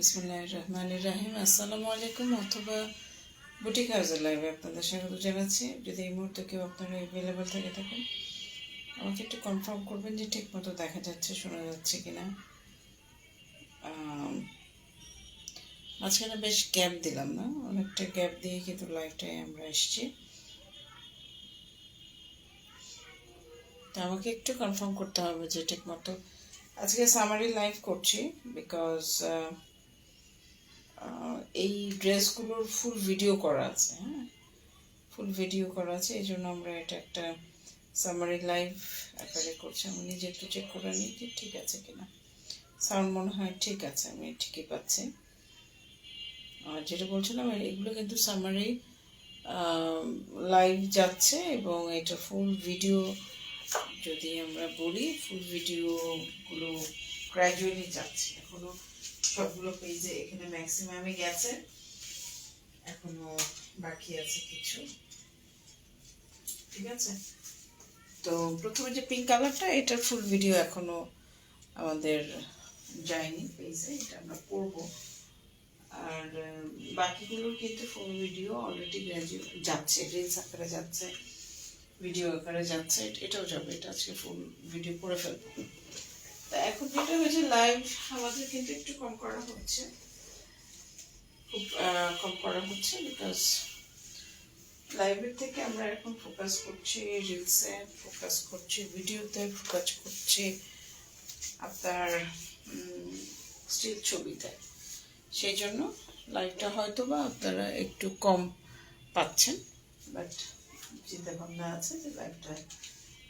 বিসমুল্লাহ রহমান রাহিম। আসসালামু আলাইকুম অথবা বুটিক হাউসের লাইভে আপনাদের স্বাগত জানাচ্ছি। যদি এই মুহূর্তে কেউ আপনারা অ্যাভেলেবেল থেকে থাকেন আমাকে একটু কনফার্ম করবেন যে ঠিক মতো দেখা যাচ্ছে শোনা যাচ্ছে কিনা। আম, মাঝখানে বেশ গ্যাপ দিলাম না অনেকটা গ্যাপ দিয়ে কিন্তু লাইভটায় আমরা এসেছি। তো আমাকে একটু কনফার্ম করতে হবে যে ঠিক মতো আজকে সামারি লাইভ করছি বিকজ এই ড্রেসগুলোর ফুল ভিডিও করা আছে হ্যাঁ? ফুল ভিডিও করা আছে, এই জন্য আমরা এটা একটা সামারি লাইভ আকারে করছি। আমি নিজে একটু চেক করে নিই যে ঠিক আছে কিনা। সাউন্ড মনে হয় ঠিক আছে, আমি ঠিকই পাচ্ছি। আর যেটা বলছিলাম, এগুলো কিন্তু সামারি লাইভ যাচ্ছে এবং এটা ফুল ভিডিও যদি আমরা বলি ফুল ভিডিওগুলো গ্র্যাজুয়ালি যাচ্ছে। এখনও সবগুলো পেজে এখানে ম্যাক্সিমামে গেছে। এখনও বাকি আছে কিছু। ঠিক আছে? তো প্রথমে যে পিঙ্ক কালারটা এটার ফুল ভিডিও এখনও আমাদের যায়নি পেজে এটা আমরা করব। আর বাকিগুলোর কিন্তু ফুল ভিডিও অলরেডি গ্র্যাজুয়েট যাচ্ছে রিলস আকারে যাচ্ছে ভিডিও আকারে যাচ্ছে, এটাও যাবে, এটা আজকে ফুল ভিডিও করে ফেলব। তা এখন যেটা হয়েছে লাইভ আমাদের কিন্তু একটু কম করা হচ্ছে। খুব কম করা হচ্ছে বিকজ লাইভের থেকে আমরা এখন ফোকাস করছি রিলসে ফোকাস করছি ভিডিওতে ফোকাস করছি আপনার স্টিল ছবিতে। সেই জন্য লাইভটা হয়তো বা আপনারা একটু কম পাচ্ছেন বাট চিন্তা ভাবনা আছে যে লাইভটা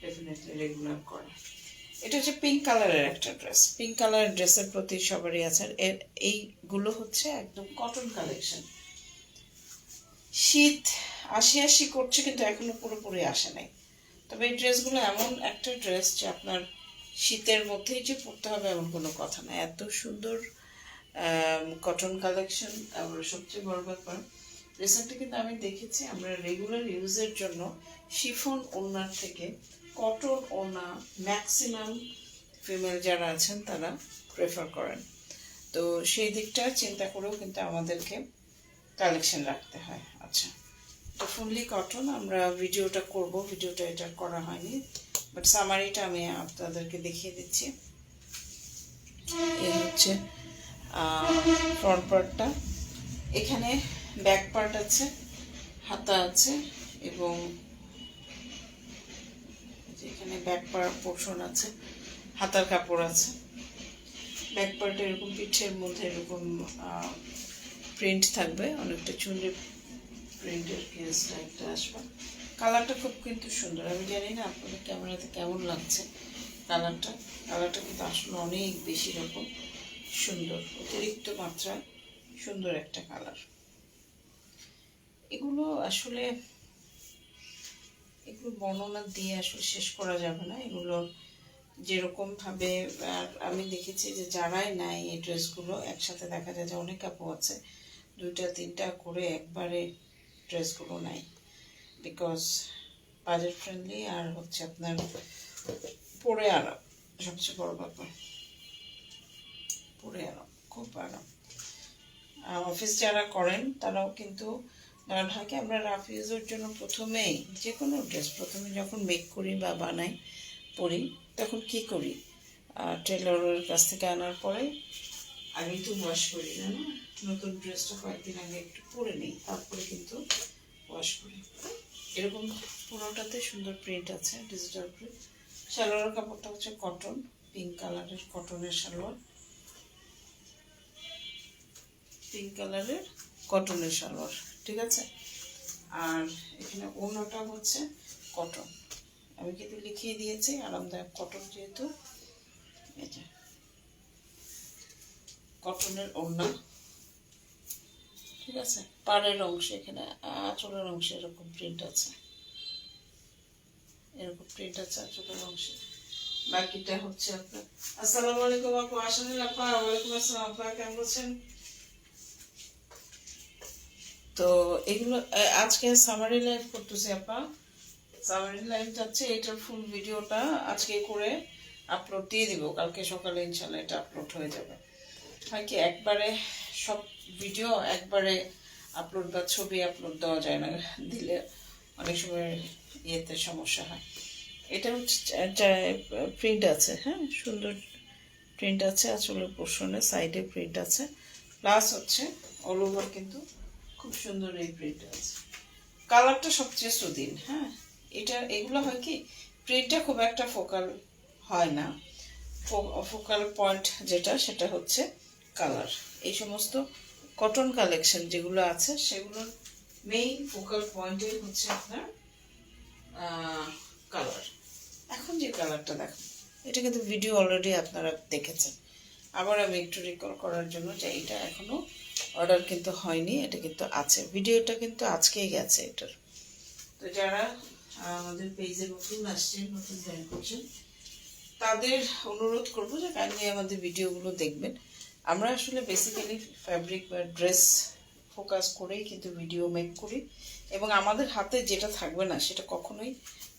ডেফিনেটলি রেগুলার করা। এটা হচ্ছে পিঙ্ক কালারের একটা ড্রেস পিঙ্ক কালারের ড্রেসের প্রতি সবারই আছে। এর, এইগুলো হচ্ছে একদম কটন কালেকশন শীত আসি আসি করছে কিন্তু এখনও পুরোপুরি আসে নাই। তবে এই ড্রেসগুলো এমন একটা ড্রেস যে আপনার শীতের মধ্যেই যে পরতে হবে এমন কোনো কথা না। এত সুন্দর কটন কালেকশন আর সবচেয়ে বড় ব্যাপার। রিসেন্টলি কিন্তু আমি দেখেছি আমরা রেগুলার ইউজের জন্য শিফন ওনার থেকে কটন ওনা ম্যাক্সিমাম ফিমেল যারা আছেন তারা প্রেফার করেন। তো সেই দিকটা চিন্তা করেও কিন্তু আমাদেরকে কালেকশন রাখতে হয়। আচ্ছা তো ফুললি কটন আমরা ভিডিওটা করব, ভিডিওটা এটা করা হয়নি। বাট সামারিটা আমি আপনাদেরকে দেখিয়ে দিচ্ছি। এই হচ্ছে ফ্রন্ট পার্টটা এখানে ব্যাক পার্ট আছে, হাতা আছে এবং এখানে ব্যাক পার্ট পোর্শন আছে, হাতার কাপড় আছে। ব্যাক পার্টে এরকম পিঠের মধ্যে এরকম প্রিন্ট থাকবে, অনেকটা চুনরি প্রিন্টের কেস একটা আসবে। কালারটা খুব কিন্তু সুন্দর। আমি জানি না আপনাদের ক্যামেরাতে কেমন লাগছে কালারটা কালারটা কিন্তু আসলে অনেক বেশি রকম সুন্দর, অতিরিক্ত মাত্রায় সুন্দর একটা কালার এগুলো আসলে এগুলো বর্ণনা দিয়ে আসলে শেষ করা যাবে না। এগুলো যেরকম ভাবে আর আমি দেখেছি যে যারাই নাই এই ড্রেসগুলো, একসাথে দেখা যায় যে অনেক কাপড় আছে, দুইটা, তিনটা করে একবারে ড্রেসগুলো নাই বিকজ বাজেট ফ্রেন্ডলি আর হচ্ছে আপনার পরে আরাম, সবচেয়ে বড় ব্যাপার। পরে আরাম, খুব আরাম। আর অফিস যারা করেন, তারাও কিন্তু হয় আমরা রাফ ইউজের জন্য প্রথমেই যে কোনো ড্রেস প্রথমে যখন মেক করি বা বানাই, পরি, তখন কি করি? টেলরের কাছ থেকে আনার পরে আগেই তো ওয়াশ করি না? নতুন ড্রেসটা কয়েকদিন আগে একটু পরে নিই, তারপরে কিন্তু ওয়াশ করি। এরকম পুরোটাতে সুন্দর প্রিন্ট আছে ডিজিটাল প্রিন্ট সালোয়ারের কাপড়টা হচ্ছে কটন পিঙ্ক কালারের কটনের সালোয়ার। পিঙ্ক কালারের কটনের সালোয়ার। ঠিক আছে? আর এখানে ওড়নাটা হচ্ছে কটন। আমি কিন্তু লিখিয়ে দিয়েছি, আরামদায়ক কটন যেহেতু। যে, কটনের ওড়না। ঠিক আছে? পাড়ের অংশে, এখানে আঁচলের অংশে এরকম প্রিন্ট আছে। এরকম প্রিন্ট আছে আঁচলের অংশে। বাকিটা হচ্ছে আপনার। আসসালামু আলাইকুম আপু আসলে আপা ওয়ালাইকুম আসসালাম। আপা, কেমন আছেন? তো এগুলো আজকে সামারি লাইভ করতেছি আপা। সামারি লাইভ যাচ্ছে, এটার ফুল ভিডিওটা আজকে করে আপলোড দিয়ে দিব। কালকে সকালে ইনশাল্লাহ এটা আপলোড হয়ে যাবে। হয় কি, একবারে সব ভিডিও একবারে আপলোড বা ছবি আপলোড দেওয়া যায় না, দিলে অনেক সময় ইয়েতে সমস্যা হয়। এটা হচ্ছে প্রিন্ট আছে হ্যাঁ? সুন্দর প্রিন্ট আছে, আসলে পোর্শনে সাইডে প্রিন্ট আছে। প্লাস হচ্ছে অল ওভার কিন্তু খুব সুন্দর এই প্রিন্ট আছে। কালারটা সবচেয়ে সুদিন হ্যাঁ? এটা, এগুলো হয় কি প্রিন্টটা খুব একটা ফোকাল হয় না। ফোকাল পয়েন্ট যেটা, সেটা হচ্ছে কালার এই সমস্ত কটন কালেকশন যেগুলো আছে, সেগুলোর মেইন ফোকাল পয়েন্টই হচ্ছে আপনার কালার এখন যে কালারটা দেখুন এটা কিন্তু ভিডিও অলরেডি আপনারা দেখেছেন। আবার আমি একটু রিকল করার জন্য যে এটা এখনও অর্ডার কিন্তু হয়নি, এটা কিন্তু আছে। ভিডিওটা কিন্তু আজকেই গেছে এটার। তো যারা আমাদের পেজে নতুন আসছেন, নতুন জয়েন করছেন, তাদের অনুরোধ করব যে কাইন্ডলি আমাদের ভিডিওগুলো দেখবেন। আমরা আসলে বেসিক্যালি ফ্যাব্রিক বা ড্রেস ফোকাস করেই কিন্তু ভিডিও মেক করি এবং আমাদের হাতে যেটা থাকবে না, সেটা কখনোই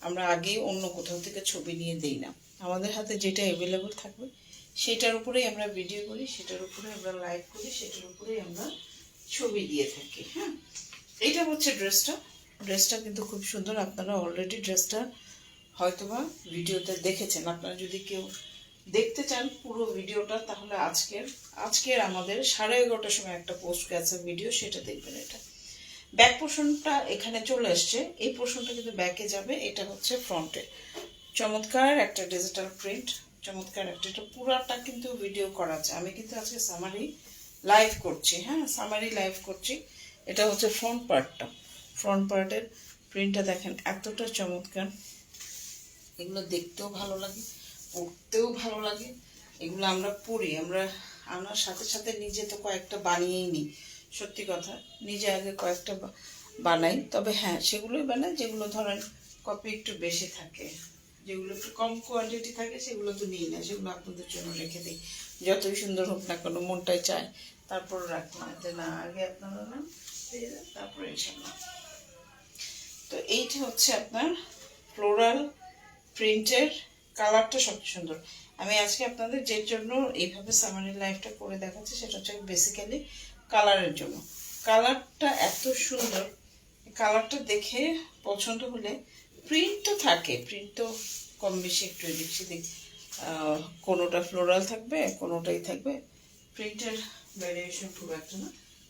আমরা আগে অন্য কোথাও থেকে ছবি নিয়ে দেই না। আমাদের হাতে যেটা অ্যাভেলেবল থাকবে সেটার উপরেই আমরা ভিডিও করি, সেটার উপরে আমরা লাইভ করি, সেটার উপরেই আমরা ছবি দিয়ে থাকি হ্যাঁ? এটা হচ্ছে ড্রেসটা ড্রেসটা কিন্তু খুব সুন্দর। আপনারা অলরেডি ড্রেসটা হয়তোবা ভিডিওতে দেখেছেন। আপনারা যদি কেউ দেখতে চান পুরো ভিডিওটা তাহলে আজকের আজকের আমাদের সাড়ে এগারোটার সময় একটা পোস্ট গেছে ভিডিও সেটা দেখবেন এটা। ব্যাক পোর্শনটা এখানে চলে এসছে এই পোর্শনটা কিন্তু ব্যাকে যাবে। এটা হচ্ছে ফ্রন্টে চমৎকার একটা ডিজিটাল প্রিন্ট চমৎকার একটা, এটা পুরাটা কিন্তু ভিডিও করা আছে। আমি কিন্তু আজকে সামারি লাইভ করছি হ্যাঁ? সামারি লাইভ করছি। এটা হচ্ছে ফ্রন্ট পার্টটা ফ্রন্ট পার্টের প্রিন্টটা দেখেন, এতটা চমৎকার। এগুলো দেখতেও ভালো লাগে, পড়তেও ভালো লাগে। এগুলো আমরা পড়ি, আমরা আনার সাথে সাথে নিজে তো কয়েকটা বানিয়েই নিই। সত্যি কথা, নিজে আগে কয়েকটা বানাই। তবে হ্যাঁ সেগুলোই বানাই, যেগুলো ধরেন কপি একটু বেশি থাকে। যেগুলো একটু কম কোয়ান্টিটি থাকে, সেগুলো তো নিই না, সেগুলো আপনাদের জন্য রেখে দিই। যতই সুন্দর হোক না কোনো, মনটাই চায়। তারপর রাখি না। যে না, আগে আপনারা না তারপরে ইনশাল্লাহ। তো এইটা হচ্ছে আপনার ফ্লোরাল প্রিন্টের কালারটা সবচেয়ে সুন্দর। আমি আজকে আপনাদের যে জন্য এইভাবে সামারি লাইফটা করে দেখাচ্ছি, সেটা হচ্ছে বেসিক্যালি কালারের জন্য। কালারটা এত সুন্দর কালারটা দেখে পছন্দ হলে প্রিন্ট তো থাকে প্রিন্ট তো কম বেশি একটু এদিক সেদিক কোনোটা ফ্লোরাল থাকবে, কোনোটাই থাকবে। প্রিন্টের ভ্যারিয়েশন খুব একটা না।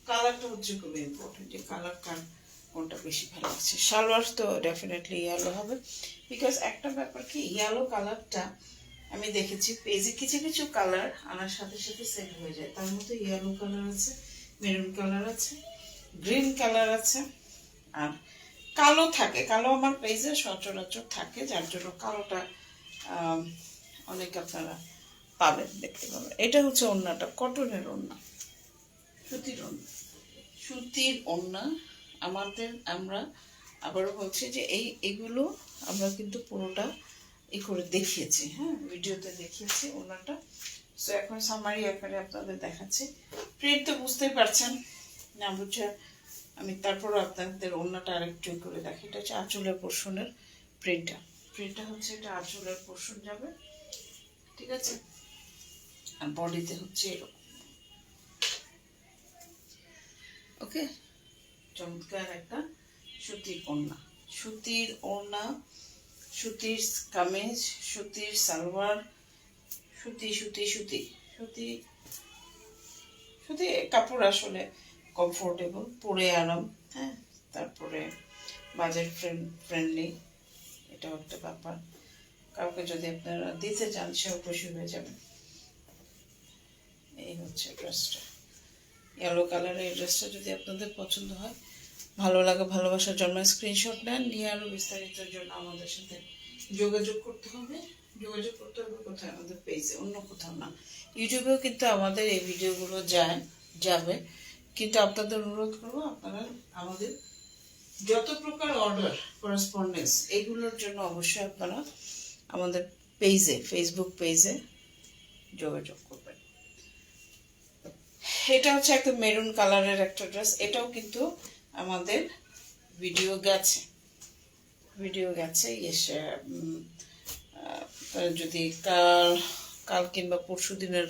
কালারটা হচ্ছে খুব ইম্পর্টেন্ট যে কালার কার কোনটা বেশি ভালো লাগছে। সালোয়ার তো ডেফিনেটলি ইয়েলো হবে। বিকজ একটা ব্যাপার কি ইয়েলো কালারটা আমি দেখেছি, পেজে কিছু কিছু কালার আনার সাথে সাথে সেট হয়ে যায়। তার মধ্যে ইয়েলো কালার আছে মেরুন কালার আছে গ্রিন কালার আছে, আর কালো থাকে, কালো আমার পেজে সচরাচর থাকে, যার জন্য কালোটা অনেক আপনারা পাবেন দেখতে পাবেন। এটা হচ্ছে ওড়নাটা কটনের ওড়না সুতির ওড়না সুতির ওড়না আমাদের, আমরা আবারও বলছি যে এই, এগুলো আমরা কিন্তু পুরোটা ই করে দেখিয়েছি হ্যাঁ ভিডিওতে দেখিয়েছি ওনাটা সো এখন সামারি আকারে আপনাদের দেখাচ্ছি। প্রিন্ট তো বুঝতেই পারছেন, না বুঝে আমি তারপর আপনাদের ওড়নাটা আরেকটু করে দেখি। এটা হচ্ছে আঁচলের পোর্শনের প্রিন্টটা প্রিন্টটা হচ্ছে এটা আঁচলের পোর্শন যাবে। ঠিক আছে? আর বডিতে হচ্ছে এরকম। ওকে? চমৎকার একটা সুতির ওড়না। সুতির ওড়না সুতির কামিজ সুতির সালোয়ার সুতি সুতি। সুতি সুতি সুতি কাপড় আসলে কমফোর্টেবল পরে আরাম হ্যাঁ? তারপরে বাজেট ফ্রেন্ড ফ্রেন্ডলি এটাও একটা ব্যাপার। কাউকে যদি আপনারা দিতে চান, সেও খুশি হয়ে যাবেন। এই হচ্ছে ড্রেসটা ইয়েলো কালারের এই ড্রেসটা যদি আপনাদের পছন্দ হয়, ভালো লাগে, ভালোবাসার জন্য স্ক্রিনশট নেন, নিয়ে আরও বিস্তারিতের জন্য আমাদের সাথে যোগাযোগ করতে হবে। যোগাযোগ করতে হবে কোথায়? আমাদের পেজে অন্য কোথাও না। ইউটিউবেও কিন্তু আমাদের এই ভিডিওগুলো যায়, যাবে। কিন্তু আপনাদের অনুরোধ করব, আপনারা আমাদের যত প্রকার অর্ডার করেসপন্ডেন্স এইগুলোর জন্য অবশ্যই আপনারা আমাদের পেজে ফেসবুক পেজে যোগাযোগ করবেন। এটা হচ্ছে একটা মেরুন কালারের একটা ড্রেস এটাও কিন্তু আমাদের ভিডিও গেছে। ভিডিও গেছে এসে যদি কাল কাল কিংবা পরশু দিনের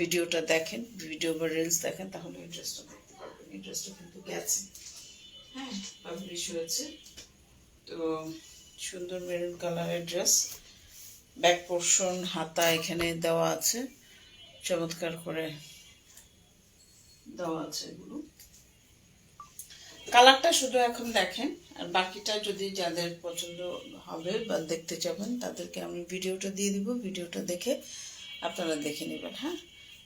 ভিডিওটা দেখেন, ভিডিও বা রিলস দেখেন, তাহলে ড্রেসটা দেখতে পারবেন। ড্রেসটা কিন্তু গেছে। হ্যাঁ পাবলিশ হয়েছে। তো সুন্দর মেরুন কালারের ড্রেস ব্যাক পোর্শন হাতা এখানে দেওয়া আছে। চমৎকার করে দেওয়া আছে এগুলো। কালারটা শুধু এখন দেখেন, আর বাকিটা যদি যাদের পছন্দ হবে বা দেখতে চাবেন, তাদেরকে আমি ভিডিওটা দিয়ে দিব। ভিডিওটা দেখে আপনারা দেখে নেবেন হ্যাঁ?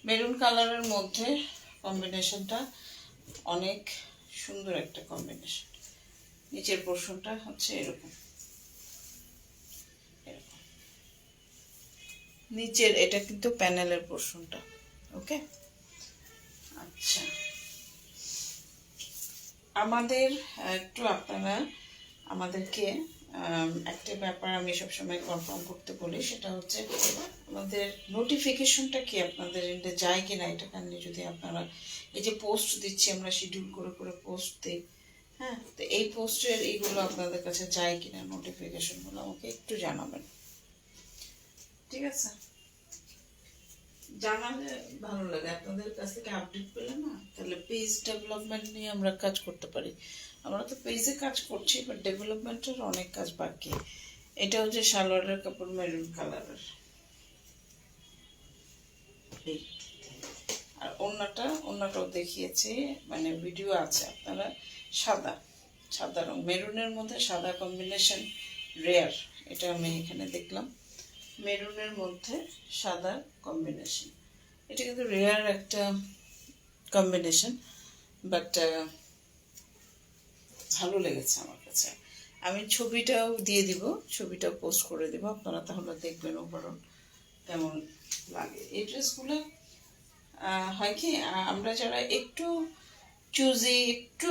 মেরুন কালারের মধ্যে কম্বিনেশনটা অনেক সুন্দর একটা কম্বিনেশন নিচের পোর্শনটা হচ্ছে এরকম। এরকম। নিচের এটা কিন্তু প্যানেলের পোর্শনটা ওকে? আচ্ছা। আমাদের একটু আপনারা আমাদেরকে আম, একটা ব্যাপার আমি সবসময় কনফার্ম করতে বলি, সেটা হচ্ছে আমাদের নোটিফিকেশনটা কি আপনাদের এন্ডে যায় কি না এটা কারণে যদি আপনারা এই যে পোস্ট দিচ্ছি আমরা শিডিউল করে করে পোস্ট দিই হ্যাঁ? তো এই পোস্টের এইগুলো আপনাদের কাছে যায় কিনা নোটিফিকেশনগুলো আমাকে একটু জানাবেন। ঠিক আছে? জানালে ভালো লাগে, আপনাদের কাছ থেকে আপডেট পেলে না, তাহলে পেজ ডেভেলপমেন্ট নিয়ে আমরা কাজ করতে পারি। আমরা তো পেজে কাজ করছি বাট ডেভেলপমেন্টের অনেক কাজ বাকি। এটা হচ্ছে সালোয়ারের কাপড় মেরুন কালারের আর অন্যটা অন্যটাও দেখিয়েছি মানে ভিডিও আছে আপনারা, সাদা সাদা রং। মেরুনের মধ্যে সাদা কম্বিনেশন রেয়ার এটা আমি এখানে দেখলাম। মেরুনের মধ্যে সাদা কম্বিনেশন এটা কিন্তু রেয়ার একটা কম্বিনেশন বাট ভালো লেগেছে আমার কাছে। আমি ছবিটাও দিয়ে দিব ছবিটাও পোস্ট করে দিব, আপনারা তাহলে দেখবেন ওভারঅল কেমন লাগে। এই ড্রেসগুলো হয় কি আমরা যারা একটু চুজি একটু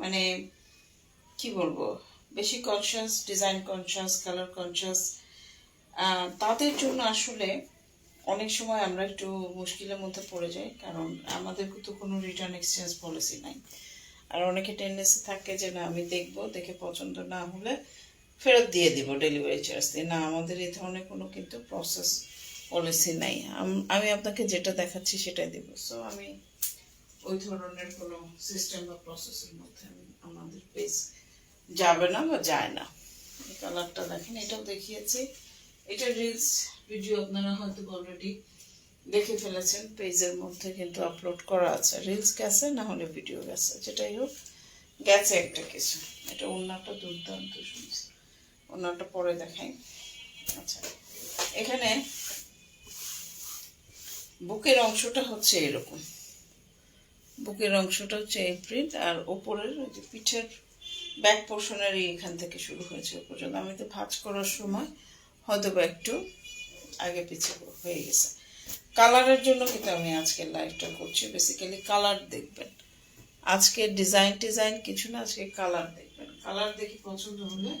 মানে কি বলব, বেশি conscious design conscious colour conscious তাদের জন্য আসলে অনেক সময় আমরা একটু মুশকিলের মধ্যে পড়ে যাই, কারণ আমাদের তো কোনো রিটার্ন এক্সচেঞ্জ পলিসি নাই। আর অনেকে টেন্ডেন্সি থাকে যে, না, আমি দেখব, দেখে পছন্দ না হলে ফেরত দিয়ে দিব ডেলিভারি চার্জ দিয়ে। না, আমাদের এই ধরনের কোনো কিন্তু প্রসেস পলিসি নাই। আমি আপনাকে যেটা দেখাচ্ছি সেটাই দেব। সো আমি ওই ধরনের কোনো সিস্টেম বা প্রসেসের মধ্যে আমি, আমাদের পেজ যাবে না বা যায় না। এই কালারটা দেখেন, এটাও দেখিয়েছি। এটা রিলস ভিডিও আপনারা হয়তো অলরেডি দেখে ফেলেছেন, পেজের মধ্যে কিন্তু আপলোড করা আছে রিলস গেছে, না হলে ভিডিও গেছে, যেটাই হোক, গেছে একটা কিছু। এটা অন্যটা দুর্দান্ত শুনছি। অন্যটা পরে দেখাই। আচ্ছা এখানে বুকের অংশটা হচ্ছে এরকম। বুকের অংশটা হচ্ছে এই প্রিন্ট আর ওপরের ওই যে পিঠের ব্যাক পোর্শনের এখান থেকে শুরু হয়েছে পর্যন্ত। আমি তো ভাঁজ করার সময় হয়তো বা একটু আগে পিছিয়ে হয়ে গেছে। কালারের জন্য কিন্তু আমি আজকে লাইভটা করছি। বেসিক্যালি কালার দেখবেন। আজকে ডিজাইন টিজাইন কিছু না, আজকে কালার দেখবেন। কালার দেখে পছন্দ হলে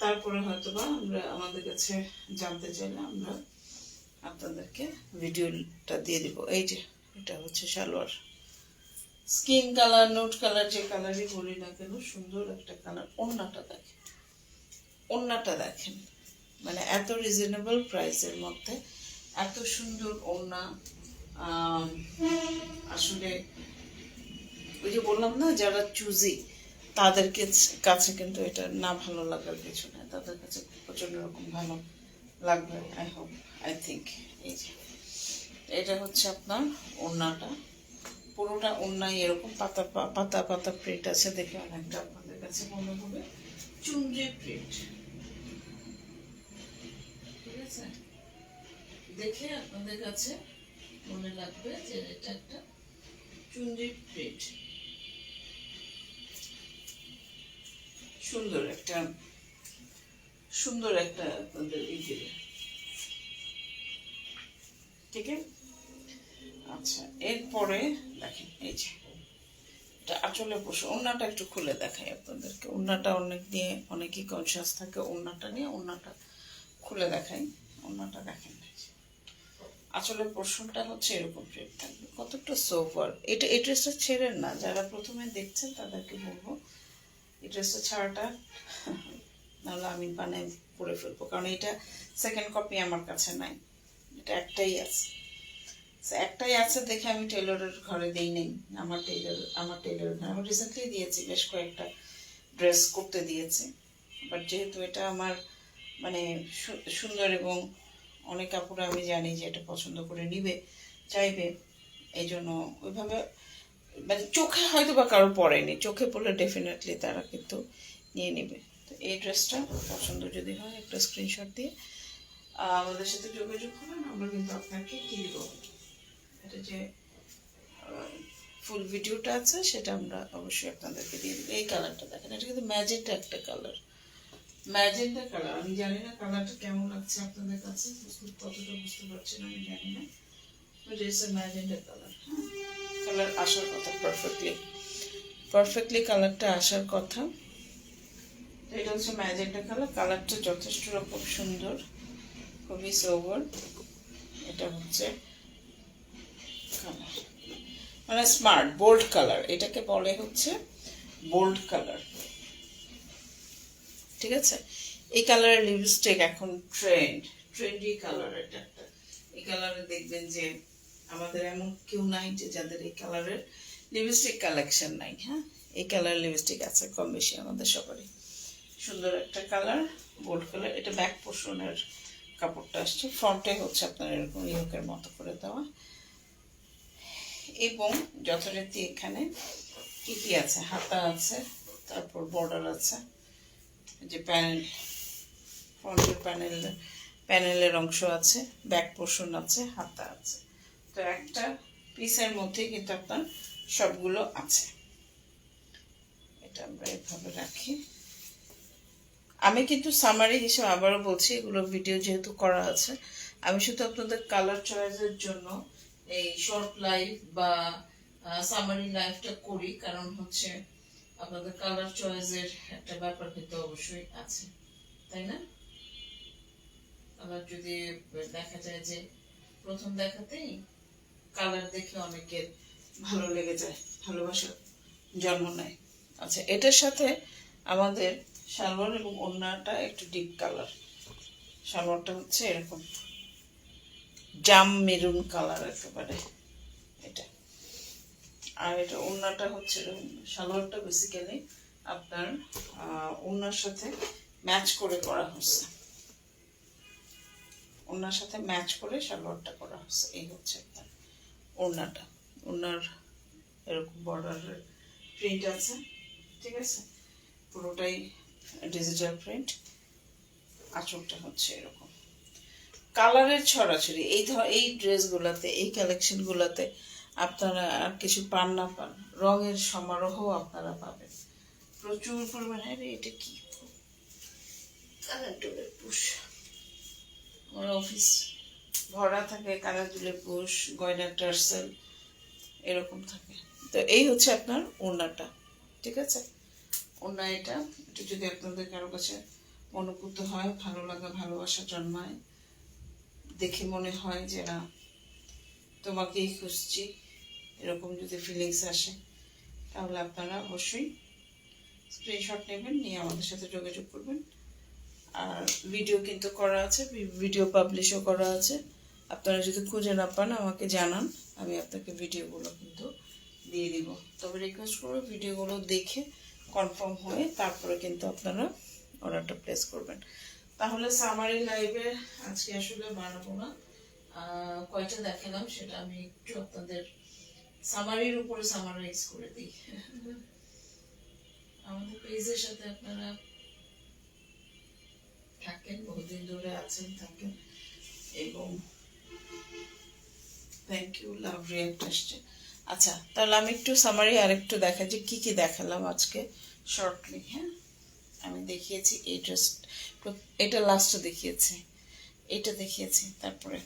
তারপরে হয়তো বা আমরা আমাদের কাছে জানতে চাইলে আমরা আপনাদেরকে ভিডিওটা দিয়ে দিব। এই যে, এটা হচ্ছে salwar. Skin colour nude colour যে কালারই বলি না কেন, সুন্দর একটা কালার ওন্নাটা দেখেন। ওন্নাটা দেখেন। মানে এত রিজনেবল প্রাইসের মধ্যে এত সুন্দর ওড়না আসলে ওই যে বললাম না, যারা চুজি তাদেরকে কাছে কিন্তু এটা না ভালো লাগার কিছু না, তাদের কাছে প্রচণ্ড রকম ভালো লাগবে আই হোপ আই থিঙ্ক এই যে। এটা হচ্ছে আপনার ওড়নাটা। পুরোটা ওড়নায় এরকম পাতা পাতা পাতা প্রিন্ট আছে দেখে অনেকটা আপনাদের কাছে মনে হবে। চুনরি প্রিন্ট দেখে আপনাদের কাছে মনে লাগবে যে এটা একটা চুন্ডির প্রিন্ট সুন্দর একটা সুন্দর একটা আপনাদের ই ঠিক আছে? আচ্ছা এরপরে দেখেন, এই যে, এটা আঁচলে বসে, ওড়নাটা একটু খুলে দেখাই আপনাদেরকে। ওড়নাটা অনেক দিয়ে, অনেকেই কনসিয়াস থাকে, ওড়নাটা নিয়ে ওড়নাটা খুলে দেখাই। ওড়নাটা দেখেন। আঁচলের পোর্শনটা হচ্ছে এরকম প্রিন্ট থাকবে। কতটা সোভার এটা, এই ড্রেসটা ছেড়েন না। যারা প্রথমে দেখছেন তাদেরকে বলব, এই ড্রেসটা ছাড়াটা নাহলে আমি বানাই করে ফেলব। কারণ এটা সেকেন্ড কপি আমার কাছে নাই। এটা একটাই আছে। একটাই আছে দেখে আমি টেলরের ঘরে দেই নেই। আমার টেলর আমার টেলর ঘরে আমি রিসেন্টলি দিয়েছি, বেশ কয়েকটা ড্রেস করতে দিয়েছি। বাট যেহেতু এটা আমার মানে সুন্দর এবং অনেক কাপড় আমি জানি যে এটা পছন্দ করে নিবে, চাইবে এই জন্য ওইভাবে মানে চোখে হয়তো বা কারও পড়েনি, চোখে পড়লে ডেফিনেটলি তারা কিন্তু নিয়ে নেবে। তো এই ড্রেসটা পছন্দ যদি হয়, একটা স্ক্রিনশট দিয়ে। আমাদের সাথে যোগাযোগ করবেন আমরা কিন্তু আপনাকে কি দিব। এটা যে ফুল ভিডিওটা আছে, সেটা আমরা অবশ্যই আপনাদেরকে দিয়ে দেবো। এই কালারটা দেখেন, এটা কিন্তু ম্যাজেন্টা একটা কালার ম্যাজেন্টা কালার আমি জানি না কালারটা কেমন লাগছে আপনাদের কাছে কতটা বুঝতে পারছেন আমি জানি না। But it's a magenta colour colour আসার কথা পারফেক্টলি পারফেক্টলি কালারটা আসার কথা। এটা হচ্ছে ম্যাজেন্টা কালার কালারটা যথেষ্ট রকম সুন্দর খুবই এটা হচ্ছে কালার মানে স্মার্ট বোল্ড কালার এটাকে বলে হচ্ছে বোল্ড কালার ঠিক আছে? এই কালারের লিপস্টিক এখন ট্রেন্ড ট্রেন্ডি কালার এটা এই কালারে দেখবেন যে আমাদের এমন কেউ নাই যে যাদের এই কালারের লিপস্টিক কালেকশন নাই হ্যাঁ? এই কালারের লিপস্টিক আছে কম বেশি আমাদের সবারই। সুন্দর একটা কালার গোল্ড কালার এটা ব্যাক পোর্শনের কাপড়টা আসছে। ফ্রন্টে হচ্ছে আপনার এরকম ইয়োকের মতো করে দেওয়া। এবং যথারীতি এখানে কি কি আছে? হাতা আছে, তারপর বর্ডার আছে। যে প্যানেল, ফ্রন্টের প্যানেল, প্যানেলের অংশ আছে, ব্যাক পোর্শন আছে, হাতা আছে। তো একটা পিসের মধ্যে কিন্তু আপনার সবগুলো আছে। এটা আমরা এভাবে রাখি। আমি কিন্তু সামারি হিসেবে আবারও বলছি, এগুলো ভিডিও যেহেতু করা আছে, আমি শুধু আপনাদের কালার চয়েসের জন্য এই শর্ট লাইফ বা সামারি লাইফটা করি, কারণ হচ্ছে আপনাদের কালার চয়েসের একটা ব্যাপার কিন্তু অবশ্যই আছে, তাই না? আবার যদি দেখা যায় যে প্রথম দেখাতেই কালার দেখে অনেকের ভালো লেগে যায় ভালোবাসা জন্ম নেয়। আচ্ছা এটার সাথে আমাদের সালোয়ার এবং ওড়নাটা একটু ডিপ কালার সালোয়ারটা হচ্ছে এরকম জাম মেরুন কালার একেবারে, এটা। আর এটা ওড়নাটা হচ্ছে সালোয়ারটা বেসিক্যালি আপনার আহ, ওড়নার সাথে ম্যাচ করে করা হচ্ছে। ওড়নার সাথে ম্যাচ করে সালোয়ারটা করা হচ্ছে। এই হচ্ছে আপনার ওড়নাটা। ওড়নার এরকম বর্ডারের প্রিন্ট আছে ঠিক আছে? পুরোটাই ডিজিটাল প্রিন্ট আঁচলটা হচ্ছে এরকম। কালারের ছড়াছড়ি। এই ধর এই ড্রেসগুলোতে এই কালেকশনগুলোতে আপনারা আর কিছু পান না পান, রঙের সমারোহ আপনারা পাবেন। প্রচুর পরিমাণে, আরে এটা কি? কালার ডুলের পুষ। আমার অফিস ভরা থাকে কালার ডুলের পুষ গয়না টার্সেল, এরকম থাকে। তো এই হচ্ছে আপনার ওড়নাটা, ঠিক আছে? ওড়না এটা এটা যদি আপনাদের কারও কাছে মনোপুত হয়, ভালো লাগা, ভালোবাসা জন্মায়, দেখে মনে হয় যে না, তোমাকেই খুঁজছি। এরকম যদি ফিলিংস আসে, তাহলে আপনারা অবশ্যই স্ক্রিনশট নেবেন, নিয়ে আমাদের সাথে যোগাযোগ করবেন। আর ভিডিও কিন্তু করা আছে ভিডিও পাবলিশও করা আছে। আপনারা যদি খুঁজে না পান, আমাকে জানান, আমি আপনাকে ভিডিওগুলো কিন্তু দিয়ে দিব। তবে রিকোয়েস্ট করব ভিডিওগুলো দেখে কনফার্ম হয়ে তারপরে কিন্তু আপনারা অর্ডারটা প্লেস করবেন। তাহলে সামারি লাইভে আজকে আসলে বানাবো না। কয়টা দেখালাম সেটা আমি একটু আপনাদের সামারির উপরে সামারাইজ করে দিই। আমাদের পেজের সাথে আপনারা থাকেন, বহুদিন ধরে আছেন, থাকেন। এবং থ্যাংক ইউ লাভ রিয়াক্ট আসছে আচ্ছা তাহলে আমি একটু সামারি আরেকটু দেখা যে কি কি দেখালাম আজকে শর্টলি হ্যাঁ? আমি দেখিয়েছি এই ড্রেস এটা লাস্টে দেখিয়েছি, এটা দেখিয়েছি, তারপরে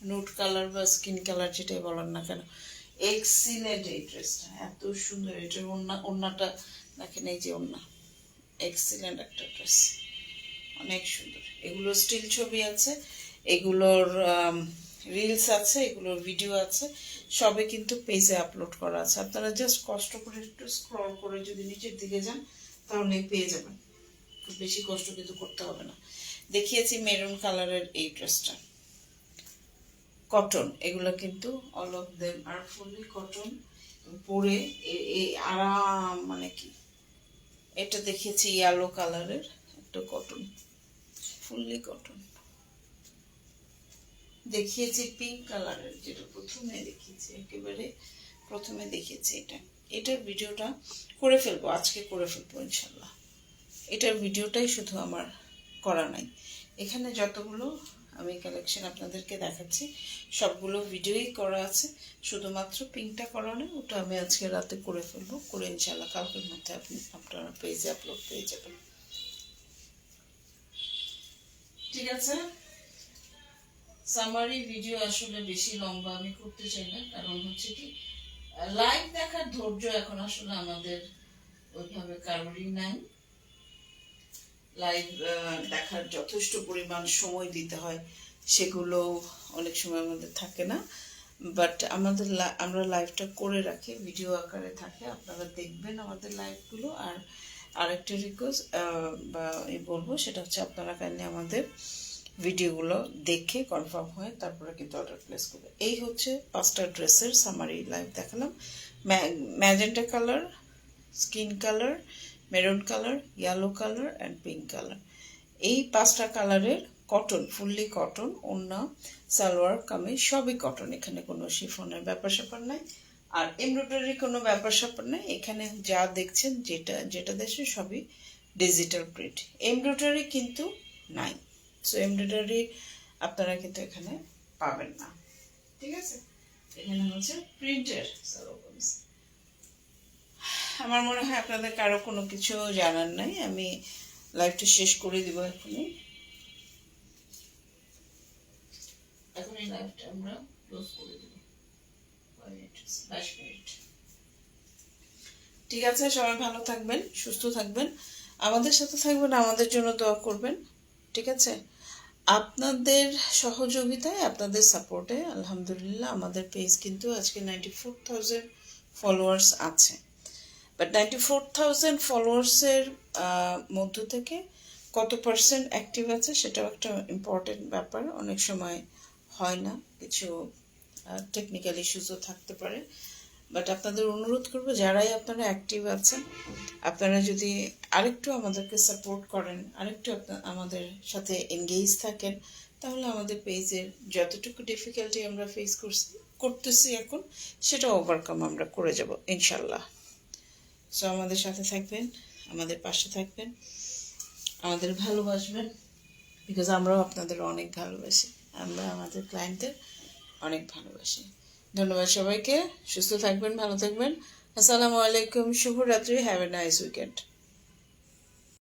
নুট কালার বা স্কিন কালার যেটাই বলেন না কেন। এক্সিলেন্ট এই ড্রেসটা এত সুন্দর এটার ওন্না ওন্নাটা দেখেন, এই যে ওন্না এক্সিলেন্ট একটা ড্রেস অনেক সুন্দর। এগুলো স্টিল ছবি আছে, এগুলোর রিলস আছে, এগুলোর ভিডিও আছে, সবে কিন্তু পেজে আপলোড করা আছে। আপনারা জাস্ট কষ্ট করে একটু স্ক্রল করে যদি নিচের দিকে যান, তাহলে পেয়ে যাবেন। খুব বেশি কষ্ট কিন্তু করতে হবে না। দেখিয়েছি মেরুন কালারের এই ড্রেসটা কটন এগুলো কিন্তু all of them are fully cotton পরে এই আরাম মানে কি? এটা দেখিয়েছি ইয়েলো কালারের একটা কটন ফুললি কটন দেখিয়েছি পিঙ্ক কালারের যেটা প্রথমে দেখিয়েছি, একেবারে প্রথমে দেখিয়েছি এটা। এটার ভিডিওটা করে ফেলব, আজকে করে ফেলব ইনশাল্লাহ। এটার ভিডিওটাই শুধু আমার করা নাই। এখানে যতগুলো আমি কালেকশন আপনাদেরকে দেখাচ্ছি। সবগুলো ভিডিওই করা আছে। শুধুমাত্র পিঙ্কটা করা নেই ওটা আমি আজকে রাতে করে ফেলব। করে ইনশাল্লাহ কালকের মধ্যে আপনি আপনারা পেজে আপলোড পেয়ে যাবেন। ঠিক আছে? সামারি ভিডিও আসলে বেশি লম্বা আমি করতে চাই না, কারণ হচ্ছে কি লাইভ দেখার ধৈর্য এখন আসলে আমাদের ওইভাবে কারোরই নাই। লাইভ দেখার যথেষ্ট পরিমাণ সময় দিতে হয়, সেগুলো অনেক সময় আমাদের থাকে না। বাট আমাদের আমরা লাইভটা করে রাখি ভিডিও আকারে থাকে, আপনারা দেখবেন আমাদের লাইভগুলো আর আরেকটা রিকোয়েস্ট বা আমি বলব, সেটা হচ্ছে আপনারা কাইন্ডলি আমাদের ভিডিওগুলো দেখে কনফার্ম হয়ে তারপরে কিন্তু অর্ডার প্লেস করবে এই হচ্ছে পাঁচটা ড্রেসের সামারি লাইভ দেখালাম। Magenta colour skin colour maroon colour yellow colour and pink colour. এই পাঁচটা কালারের কটন ফুললি কটন ওন্না সালোয়ার, কামিজ, সবই কটন এখানে কোনো শিফনের ব্যাপার স্যাপার নাই। আর এমব্রয়ডারি কোনো ব্যাপার স্যাপার নাই। এখানে যা দেখছেন, যেটা যেটা দেখছেন, সবই ডিজিটাল প্রিন্ট এমব্রয়ডারি কিন্তু নাই। সো এমব্রয়ডারি আপনারা কিন্তু এখানে পাবেন না। ঠিক আছে? এখানে হচ্ছে প্রিন্টের আমার মনে হয় আপনাদের কারও কোনো কিছু জানার নাই। আমি লাইভটা শেষ করে দিব এখনই। এখন এই লাইভটা আমরা ক্লোজ করে দেব। বাইশ মিনিট ঠিক আছে সবাই ভালো থাকবেন সুস্থ থাকবেন। আমাদের সাথে থাকবেন আমাদের জন্য দোয়া করবেন। ঠিক আছে? আপনাদের সহযোগিতায় আপনাদের সাপোর্টে আলহামদুলিল্লাহ আমাদের পেজ কিন্তু আজকে নাইনটি ফোর থাউজেন্ড ফলোয়ার্স আছে। বাট নাইনটি ফোর থাউজেন্ড ফলোয়ার্সের মধ্য থেকে কত পার্সেন্ট অ্যাক্টিভ আছে সেটাও একটা ইম্পর্টেন্ট ব্যাপার। অনেক সময় হয় না, কিছু টেকনিক্যাল ইস্যুসও থাকতে পারে। বাট আপনাদের অনুরোধ করব, যারাই আপনারা অ্যাক্টিভ আছেন, আপনারা যদি আরেকটু আমাদেরকে সাপোর্ট করেন, আরেকটু আমাদের সাথে এনগেজ থাকেন, তাহলে আমাদের পেজের যতটুকু ডিফিকাল্টি আমরা ফেস করছি, করতেছি এখন, সেটা ওভারকাম আমরা করে যাব, ইনশাল্লাহ। সো আমাদের সাথে থাকবেন, আমাদের পাশে থাকবেন, আমাদের ভালোবাসবেন বিকজ আমরাও আপনাদের অনেক ভালোবাসি, আমরা আমাদের ক্লায়েন্টদের অনেক ভালোবাসি। ধন্যবাদ সবাইকে, সুস্থ থাকবেন, ভালো থাকবেন। আসসালামু আলাইকুম, শুভরাত্রি হ্যাভ এ নাইস উইকেন্ড